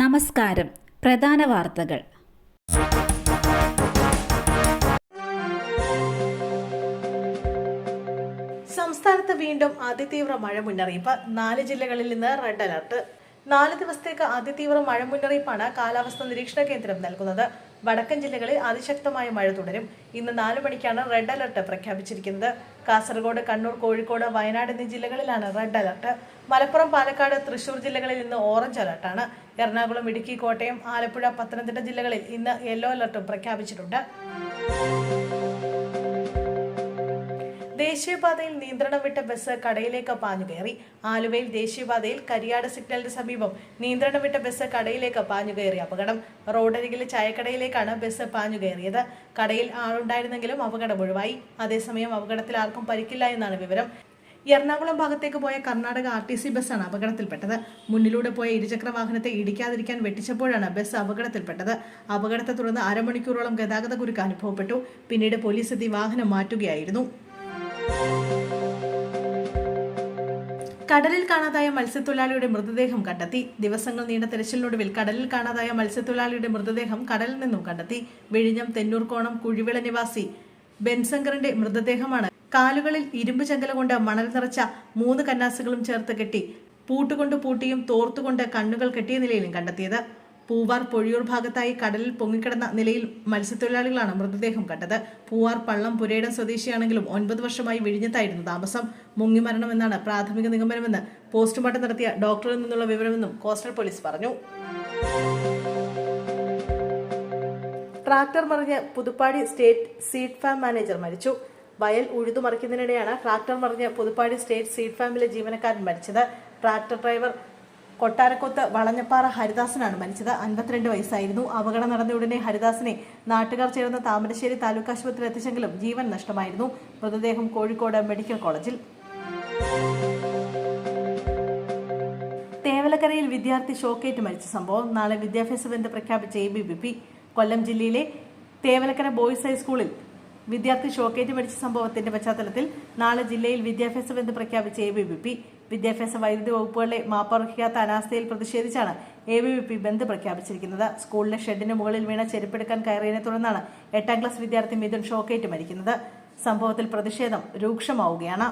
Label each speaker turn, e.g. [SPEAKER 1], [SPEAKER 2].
[SPEAKER 1] നമസ്കാരം പ്രധാന വാർത്തകൾ
[SPEAKER 2] സംസ്ഥാനത്ത് വീണ്ടും അതിതീവ്ര മഴ മുന്നറിയിപ്പ് നാല് ജില്ലകളിൽ നിന്ന് റെഡ് അലർട്ട് നാല് ദിവസത്തേക്ക് അതിതീവ്ര മഴ മുന്നറിയിപ്പാണ് കാലാവസ്ഥാ നിരീക്ഷണ കേന്ദ്രം നൽകുന്നത് വടക്കൻ ജില്ലകളിൽ അതിശക്തമായ മഴ തുടരും ഇന്ന് നാലു മണിക്കാണ് റെഡ് അലർട്ട് പ്രഖ്യാപിച്ചിരിക്കുന്നത് കാസർഗോഡ് കണ്ണൂർ കോഴിക്കോട് വയനാട് എന്നീ ജില്ലകളിലാണ് റെഡ് അലർട്ട് മലപ്പുറം പാലക്കാട് തൃശൂർ ജില്ലകളിൽ ഇന്ന് ഓറഞ്ച് അലർട്ടാണ് എറണാകുളം ഇടുക്കി കോട്ടയം ആലപ്പുഴ പത്തനംതിട്ട ജില്ലകളിൽ ഇന്ന് യെല്ലോ അലർട്ടും പ്രഖ്യാപിച്ചിട്ടുണ്ട്
[SPEAKER 3] ദേശീയപാതയിൽ നിയന്ത്രണം വിട്ട ബസ് കടയിലേക്ക് പാഞ്ഞു കയറി ആലുവയിൽ ദേശീയപാതയിൽ കരിയാട് സിഗ്നലിന് സമീപം നിയന്ത്രണം വിട്ട ബസ് കടയിലേക്ക് പാഞ്ഞു കയറി അപകടം റോഡരികിലെ ചായക്കടയിലേക്കാണ് ബസ് പാഞ്ഞു കയറിയത് കടയിൽ ആളുണ്ടായിരുന്നെങ്കിലും അപകടം ഒഴിവായി അതേസമയം അപകടത്തിൽ ആർക്കും പരിക്കില്ല എന്നാണ് വിവരം എറണാകുളം ഭാഗത്തേക്ക് പോയ കർണാടക ആർ ടി സി ബസ്സാണ് അപകടത്തിൽപ്പെട്ടത് മുന്നിലൂടെ പോയ ഇരുചക്ര വാഹനത്തെ ഇടിക്കാതിരിക്കാൻ വെട്ടിച്ചപ്പോഴാണ് ബസ് അപകടത്തിൽപ്പെട്ടത് അപകടത്തെ തുടർന്ന് അരമണിക്കൂറോളം ഗതാഗത കുരുക്ക് അനുഭവപ്പെട്ടു പിന്നീട് പോലീസ് എത്തി വാഹനം മാറ്റുകയായിരുന്നു
[SPEAKER 4] കടലിൽ കാണാതായ മത്സ്യത്തൊഴിലാളിയുടെ മൃതദേഹം കണ്ടെത്തി ദിവസങ്ങൾ നീണ്ട തെരച്ചിലിനൊടുവിൽ കടലിൽ കാണാതായ മത്സ്യത്തൊഴിലാളിയുടെ മൃതദേഹം കടലിൽ നിന്നും കണ്ടെത്തി വിഴിഞ്ഞം തെന്നൂർക്കോണം കുഴിവിള നിവാസി ബെൻസങ്കറിന്റെ മൃതദേഹമാണ് കാലുകളിൽ ഇരുമ്പ് ചങ്കല കൊണ്ട് മണൽ നിറച്ച മൂന്ന് കന്നാസുകളും ചേർത്ത് കെട്ടി പൂട്ടുകൊണ്ട് പൂട്ടിയും തോർത്തുകൊണ്ട് കണ്ണുകൾ കെട്ടിയ നിലയിലും കണ്ടെത്തിയത് പൂവാർ പൊഴിയൂർ ഭാഗത്തായി കടലിൽ പൊങ്ങിക്കിടന്ന നിലയിൽ മത്സ്യത്തൊഴിലാളികളാണ് മൃതദേഹം കണ്ടത് പൂവാർ പള്ളം പുരയിടം സ്വദേശിയാണെങ്കിലും ഒൻപത് വർഷമായി വിഴിഞ്ഞത്തായിരുന്നു താമസം മുങ്ങിമരണമെന്നാണ് പ്രാഥമിക നിഗമനമെന്ന് പോസ്റ്റ്മോർട്ടം നടത്തിയ ഡോക്ടറിൽ നിന്നുള്ള വിവരമെന്നും കോസ്റ്റൽ പോലീസ് പറഞ്ഞു
[SPEAKER 5] ട്രാക്ടർ മറിഞ്ഞ് Puthuppadi state seed farm manager മരിച്ചു വയൽ മറിക്കുന്നതിനിടെയാണ് ട്രാക്ടർ മറിഞ്ഞ് പുതുപ്പാടി സ്റ്റേറ്റ് സീഡ് ഫാമിലെ ജീവനക്കാരൻ മരിച്ചത് ട്രാക്ടർ ഡ്രൈവർ കൊട്ടാരക്കൊത്ത് വളഞ്ഞപ്പാറ ഹരിദാസനാണ് മരിച്ചത് അൻപത്തിരണ്ട് വയസ്സായിരുന്നു അപകടം നടന്ന ഉടനെ ഹരിദാസനെ നാട്ടുകാർ ചേർന്ന് താമരശ്ശേരി താലൂക്ക് ആശുപത്രിയിൽ എത്തിച്ചെങ്കിലും ജീവൻ നഷ്ടമായിരുന്നു മൃതദേഹം കോഴിക്കോട് മെഡിക്കൽ കോളേജിൽ
[SPEAKER 6] തേവലക്കരയിൽ വിദ്യാർത്ഥി ഷോക്കേറ്റ് മരിച്ച സംഭവം നാളെ വിദ്യാഭ്യാസ ബന്ധം പ്രഖ്യാപിച്ച എ കൊല്ലം ജില്ലയിലെ തേവലക്കര ബോയ്സ് ഹൈസ്കൂളിൽ വിദ്യാർത്ഥി ഷോക്കേറ്റ് മരിച്ച സംഭവത്തിന്റെ പശ്ചാത്തലത്തിൽ നാളെ ജില്ലയിൽ വിദ്യാഭ്യാസ ബന്ധ പ്രഖ്യാപിച്ച എ ബി വി പി വിദ്യാഭ്യാസ വൈദ്യുതി വകുപ്പുകളെ മാപ്പർഹിക്കാത്ത അനാസ്ഥയിൽ പ്രതിഷേധിച്ചാണ് A B V P bandh പ്രഖ്യാപിച്ചിരിക്കുന്നത് സ്കൂളിലെ ഷെഡിന് മുകളിൽ വീണ ചെരുപ്പെടുക്കാൻ കയറിയതിനെ തുടർന്നാണ് എട്ടാം ക്ലാസ് വിദ്യാർത്ഥി മിഥുൻ ഷോക്കേറ്റ് മരിക്കുന്നത് സംഭവത്തിൽ പ്രതിഷേധം രൂക്ഷമാവുകയാണ്